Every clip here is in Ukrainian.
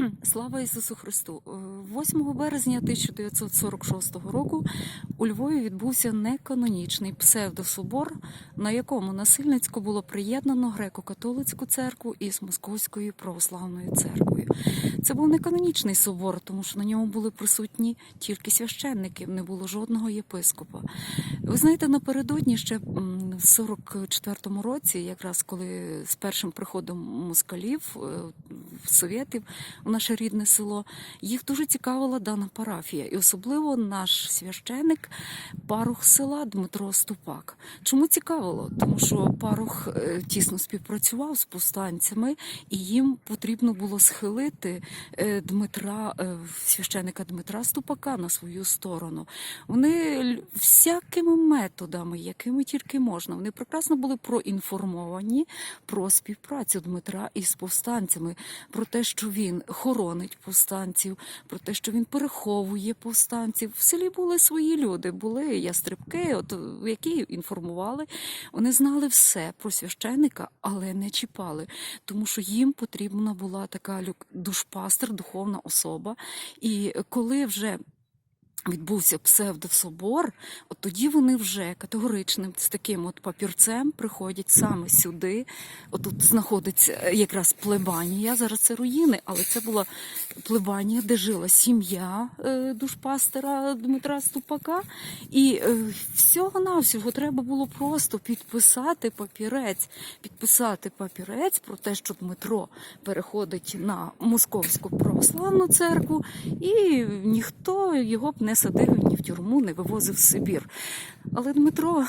Слава Ісусу Христу! Е, 8 березня 1946 року у Львові відбувся неканонічний псевдособор, на якому насильницько було приєднано греко-католицьку церкву із Московською православною церквою. Це був неканонічний собор, тому що на ньому були присутні тільки священники, не було жодного єпископа. Ви знаєте, напередодні ще в 44-му році, якраз коли з першим приходом москалів е, совєтів у наше рідне село, їх дуже цікавила дана парафія, і особливо наш священик, парух села Дмитро Ступак. Чому цікавило? Тому що парух е, тісно співпрацював з повстанцями, і їм потрібно було схилити е, Дмитра, е, священика Дмитра Ступака на свою сторону. Вони всякими методами, якими тільки можна, вони прекрасно були проінформовані про співпрацю Дмитра із повстанцями, про те, що він хоронить повстанців, про те, що він переховує повстанців. В селі були свої люди, були ястрибки, от які інформували. Вони знали все про священика, але не чіпали, тому що їм потрібна була така люк- душпастер, духовна особа. І коли вже відбувся псевдособор, от тоді вони вже категоричним з таким от папірцем приходять саме сюди. От тут знаходиться е, якраз плебанія. Зараз це руїни, але це була плебанія, де жила сім'я е, душпастера Дмитра Ступака. І е, всього-навсього треба було просто підписати папірець, підписати папірець про те, що Дмитро переходить на московську православну церкву, і ніхто його б не садив ні в тюрму, не вивозив в Сибір. Але Дмитро,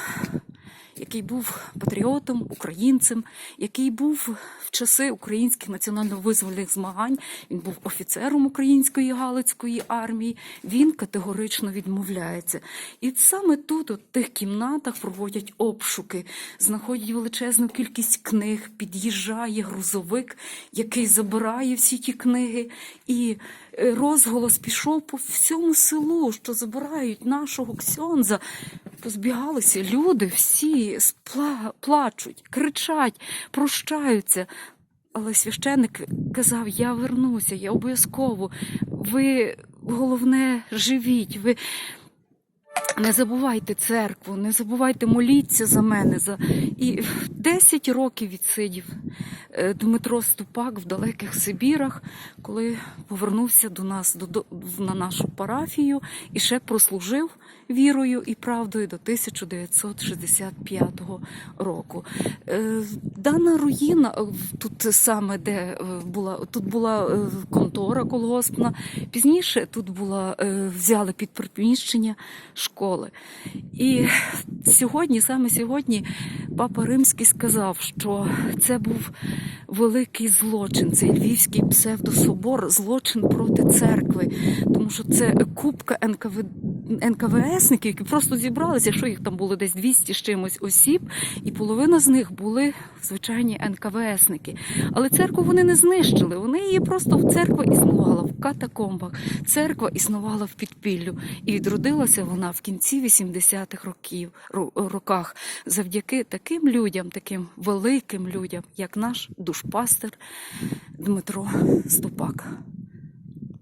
який був патріотом, українцем, який був в часи українських національно-визвольних змагань, він був офіцером української галицької армії, він категорично відмовляється. І саме тут, у тих кімнатах, проводять обшуки, знаходять величезну кількість книг, під'їжджає грузовик, який забирає всі ті книги. І е, розголос пішов по всьому селу, що забирають нашого ксьонза. Позбігалися люди, всі плачуть, кричать, прощаються. Але священник казав: Я вернуся, я обов'язково. Ви головне живіть. Ви не забувайте церкву, не забувайте моліться за мене. За... І 10 років відсидів е, Дмитро Ступак в далеких Сибірах, коли повернувся до нас до, на нашу парафію і ще прослужив вірою і правдою до 1965 року. Е, Дана руїна е, тут саме де була тут була контора колгоспна. Пізніше тут була взяли під приміщення школи. І сьогодні, саме сьогодні, папа Римський сказав, що це був великий злочин, цей львівський псевдособор, злочин проти церкви, тому що це купка НКВ. НКВСників, які просто зібралися, що їх там було десь 200 з чимось осіб, і половина з них були звичайні НКВСники. Але церкву вони не знищили. Вони її просто в церква існувала в катакомбах. Церква існувала в підпіллю, і відродилася вона в кінці 80-х років роках завдяки таким людям, таким великим людям, як наш душпастер Дмитро Ступак.